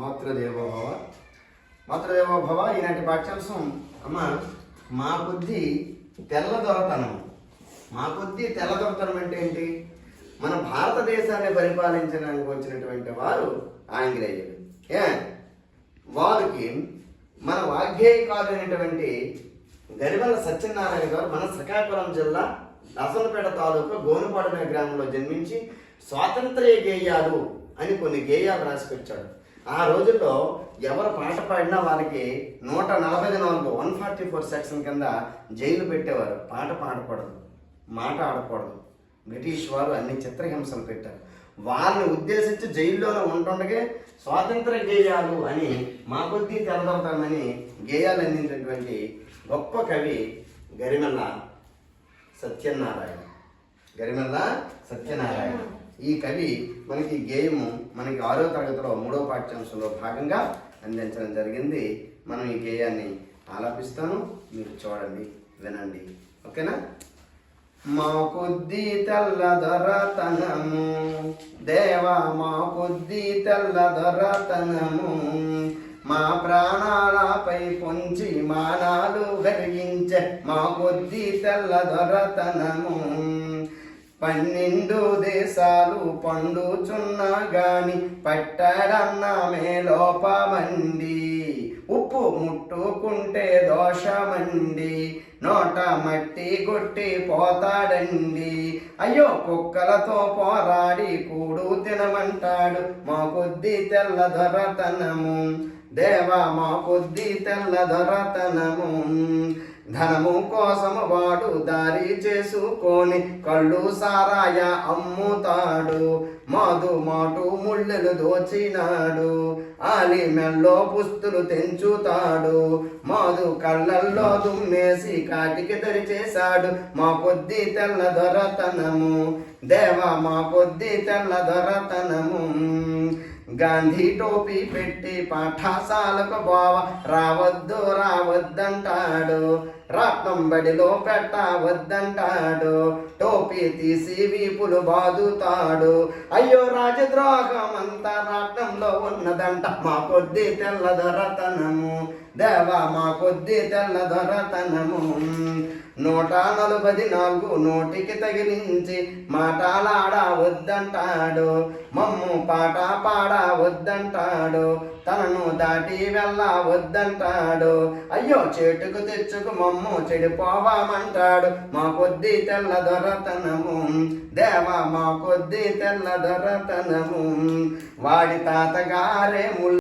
మాతృదేవోభవ. మాతృదేవోభవ ఈనాటి పాఠ్యాంశం అమ్మ మా బుద్ధి తెల్ల దొరతనం. మా బుద్ధి తెల్ల దొరతనం అంటే ఏంటి? మన భారతదేశాన్ని పరిపాలించడానికి వచ్చినటువంటి వారు ఆంగ్లేయులు. ఏ? వారికి మన వాగ్గేయకాలు అయినటువంటి సత్యనారాయణ గారు మన శ్రీకాకుళం జిల్లా నసలపేట తాలూకా గోనుపాడు గ్రామంలో జన్మించి స్వాతంత్ర్య గేయాలు అని కొన్ని గేయాలు రాసికొచ్చాడు ఆ రోజుల్లో ఎవరు పాట పాడినా వారికి నూట నలభై నాలుగు వన్ ఫార్టీ ఫోర్ సెక్షన్ కింద జైలు పెట్టేవారు. పాట పాడకూడదు మాట ఆడకూడదు. బ్రిటిష్ వారు అన్ని చిత్రహింసలు పెట్టారు. వారిని ఉద్దేశించి జైల్లోనే ఉంటుండగే స్వాతంత్ర గేయాలు అని మా కొద్దీ తెరదవుతామని గేయాలు అందించినటువంటి గొప్ప కవి గరిమెల్ల సత్యనారాయణ. గరిమెల్ల సత్యనారాయణ. ఈ కవి మనకి గేయము మనకి ఆరో తరగతిలో మూడో పాఠ్యాంశంలో భాగంగా అందించడం జరిగింది. మనం ఈ గేయాన్ని ఆలాపిస్తాను. మీరు చూడండి వినండి. ఓకేనా? మా కొద్ది తెల్ల దొరతనము దేవా మా కొద్ది తెల్ల దొరతనము మా ప్రాణాలపై పొంచి మానాలు కలిగించే మా కొద్ది తెల్ల దొరతనము పన్నెండు దేశాలు పండుచున్నా గాని పట్టడన్నమే లోపమండి ఉప్పు ముట్టుకుంటే దోషమండి నోట మట్టి కొట్టి పోతాడండి అయ్యో కుక్కలతో పోరాడి కూడు తినమంటాడు. మా కొద్ది తెల్ల దొరతనము దేవా మా కొద్ది తెల్ల దొరతనము. ధనము కోసము వాడు దారి చేసుకొని కళ్ళు సారాయ అమ్ముతాడు. మాదు మాటు ముళ్ళలు దోచినాడు. ఆలి మెల్లో పుస్తులు తెంచుతాడు. మాదు కళ్ళల్లో దుమ్మేసి కాటికి దరిచేశాడు మా కొద్ది తెల్ల దొరతనము. దేవా మా కొద్ది తెల్ల దొరతనము. గాంధీ టోపీ పెట్టి పాఠశాలకు బావ. రావద్దు రావద్దంటాడు. రత్నం బడిలో పెట్టవద్దంటాడు టోపీ తీసి వీపులు బాదుతాడు. అయ్యో రాజద్రోహం అంతా రాట్నంలో ఉన్నదంట. మా కొద్ది తెల్లదొరతనము దేవా మా కొద్ది తెల్లదొరతనము నూట నలభై నాలుగు నోటికి తగిలించి మాటలాడ వద్దంటాడు. మమ్ము పాట పాడ వద్దంటాడు. తనను దాటి వెళ్ళ వద్దంటాడు. అయ్యో చెట్టుకు తెచ్చుకు మమ్ము చెడిపోవామంటాడు. మా కొద్ది తెల్ల దొరతనము దేవా మా కొద్ది తెల్ల దొరతనము వాడి తాతగారే ముళ్ళు